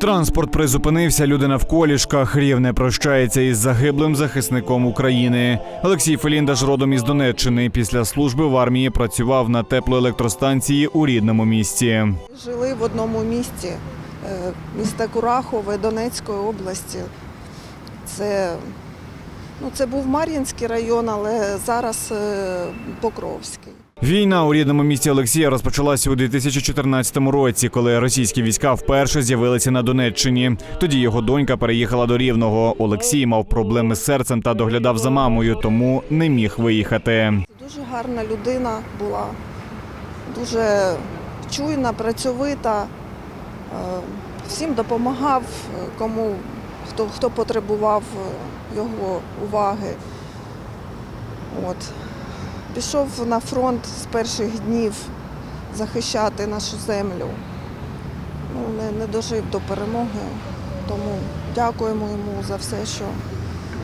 Транспорт призупинився, люди навколішках. Рівне прощається із загиблим захисником України. Олексій Феліндаш родом із Донеччини. Після служби в армії працював на теплоелектростанції у рідному місті. Жили в одному місті, е, місто Курахове Донецької області. Це, ну, це був Мар'їнський район, але зараз е, Покровський. Війна у рідному місті Олексія розпочалася у 2014 році, коли російські війська вперше з'явилися на Донеччині. Тоді його донька переїхала до Рівного. Олексій мав проблеми з серцем та доглядав за мамою, тому не міг виїхати. Дуже гарна людина була, дуже чуйна, працьовита, е, всім допомагав, е, кому хто, хто потребував е, його уваги. От. Пішов на фронт з перших днів захищати нашу землю. Ну, не, не дожив до перемоги, тому дякуємо йому за все, що,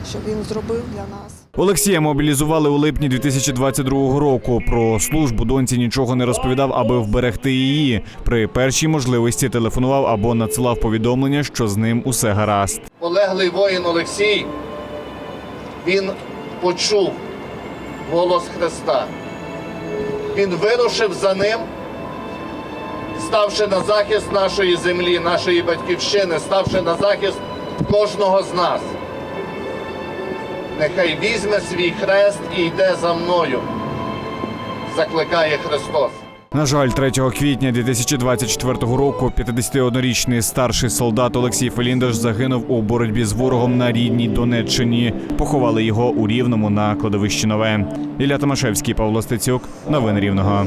що він зробив для нас. Олексія мобілізували у липні 2022 року. Про службу доньці нічого не розповідав, аби вберегти її. При першій можливості телефонував або надсилав повідомлення, що з ним усе гаразд. полеглий воїн Олексій, він почув голос Христа. Він вирушив за ним, ставши на захист нашої землі, нашої батьківщини, ставши на захист кожного з нас. Нехай візьме свій хрест і йде за мною, закликає Христос. На жаль, 3 квітня 2024 року 51-річний старший солдат Олексій Феліндаш загинув у боротьбі з ворогом на рідній Донеччині. Поховали його у Рівному на кладовищі Нове. Ілля Томашевський, Павло Стецюк. Новини Рівного.